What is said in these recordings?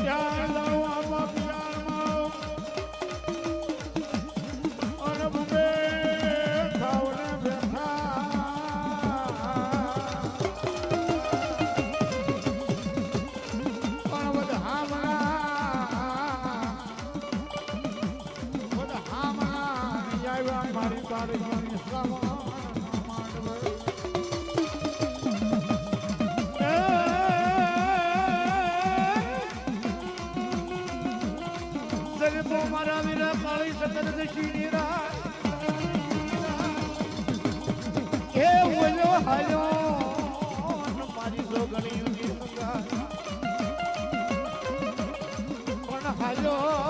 Jordan. પણ હાલો.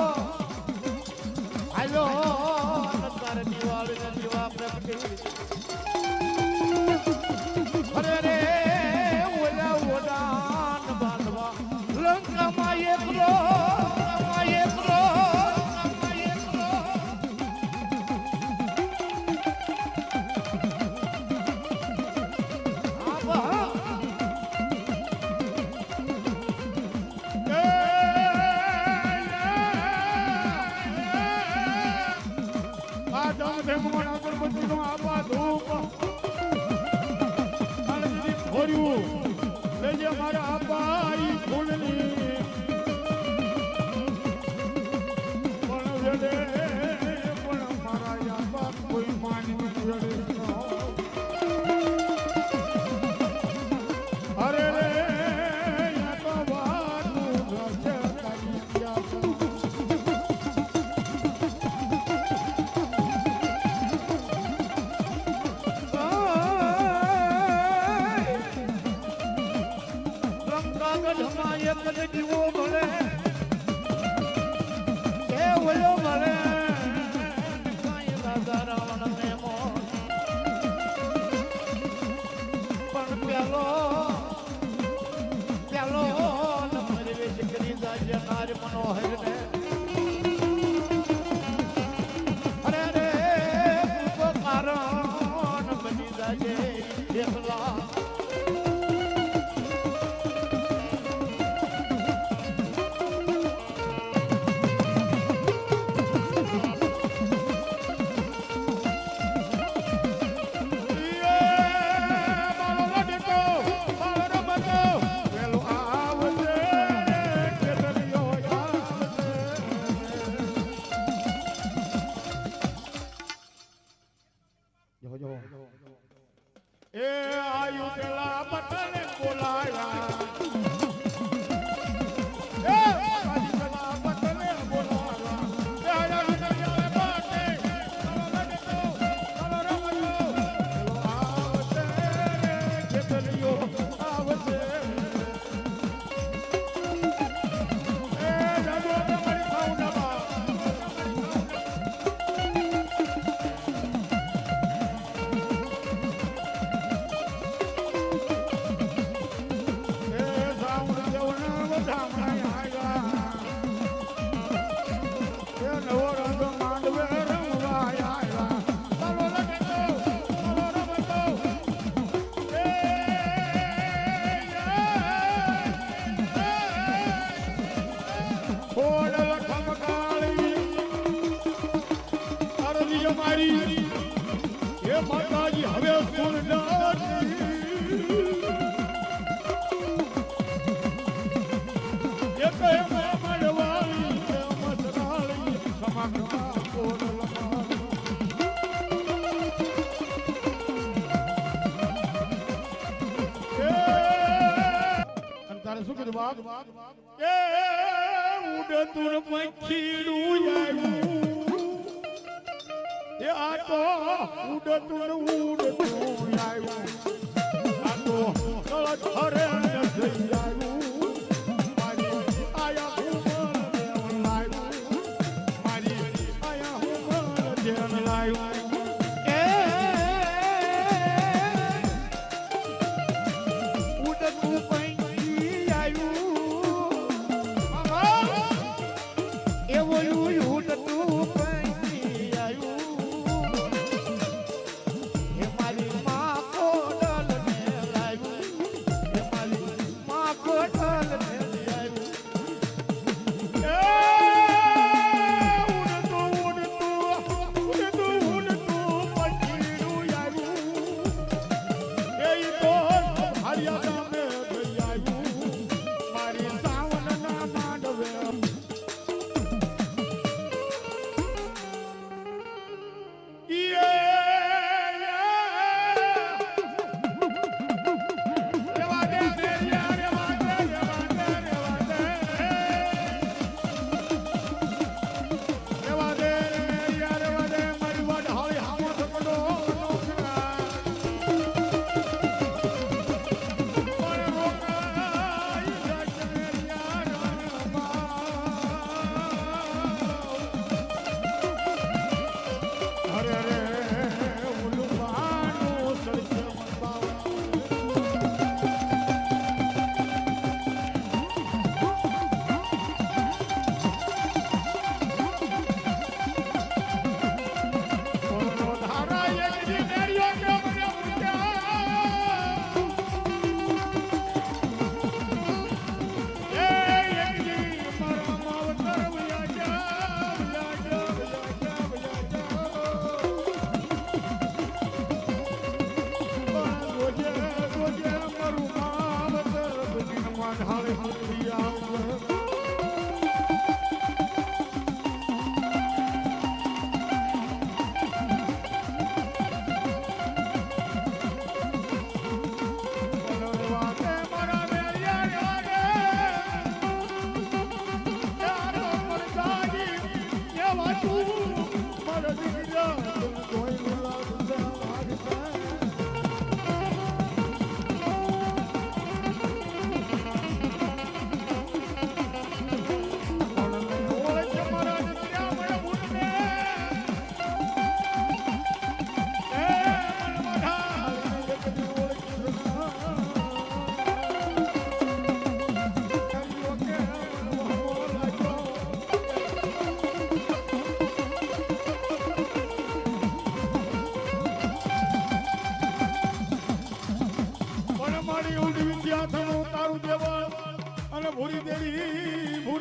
Father. મારી હે માતાજી, હવે સુન એ તો એમ મળવાની છે મસરાળી સમગ્ર તારે શું કીધું, બાપ? ઉડતું પંખીડું આવ્યું. એ આ તો આવ્યું આ તો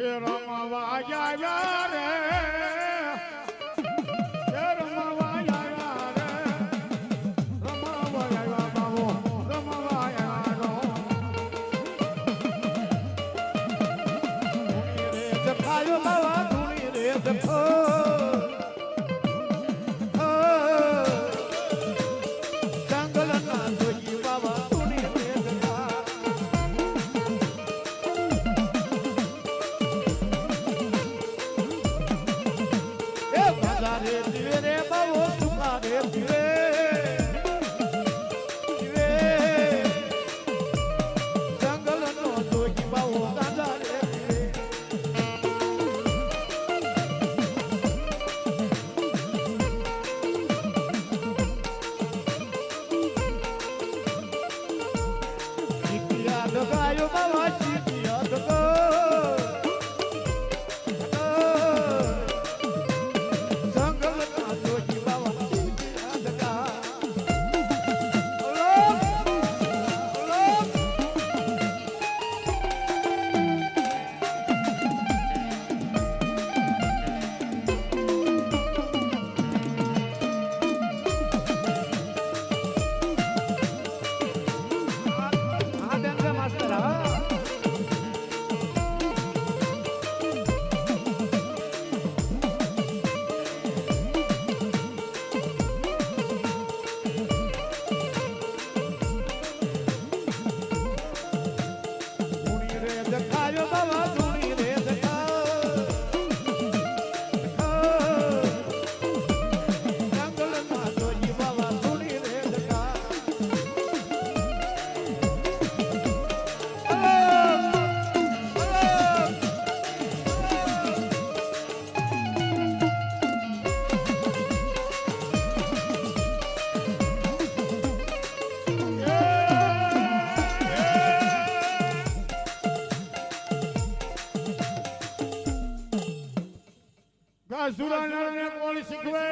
હે રમવા ગયા રે. અસુરાને કોણ શીખવે.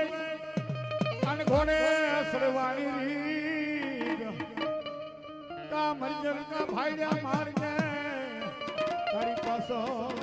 અને ઘોડે અસરવાની કા મરજર કા ભાઈ મારને. તારી પાછળ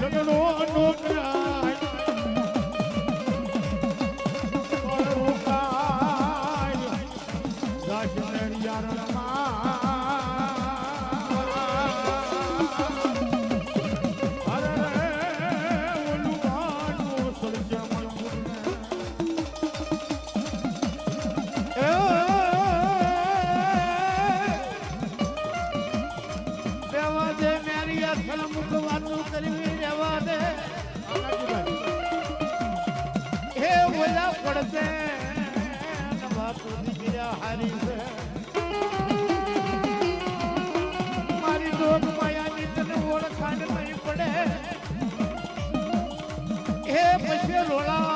જગનો અનુગ્રહ. રોડા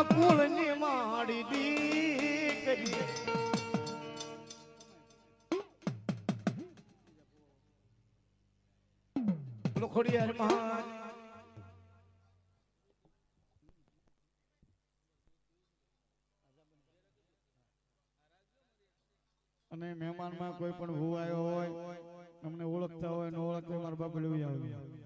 મારા માડી દીકરી. ખોડિયાર મહાન અને મહેમાનમાં કોઈ પણ ભૂવાયો હોય, અમને ઓળખતા હોય, ન ઓળખતા મારા બાપ લેવી આવે.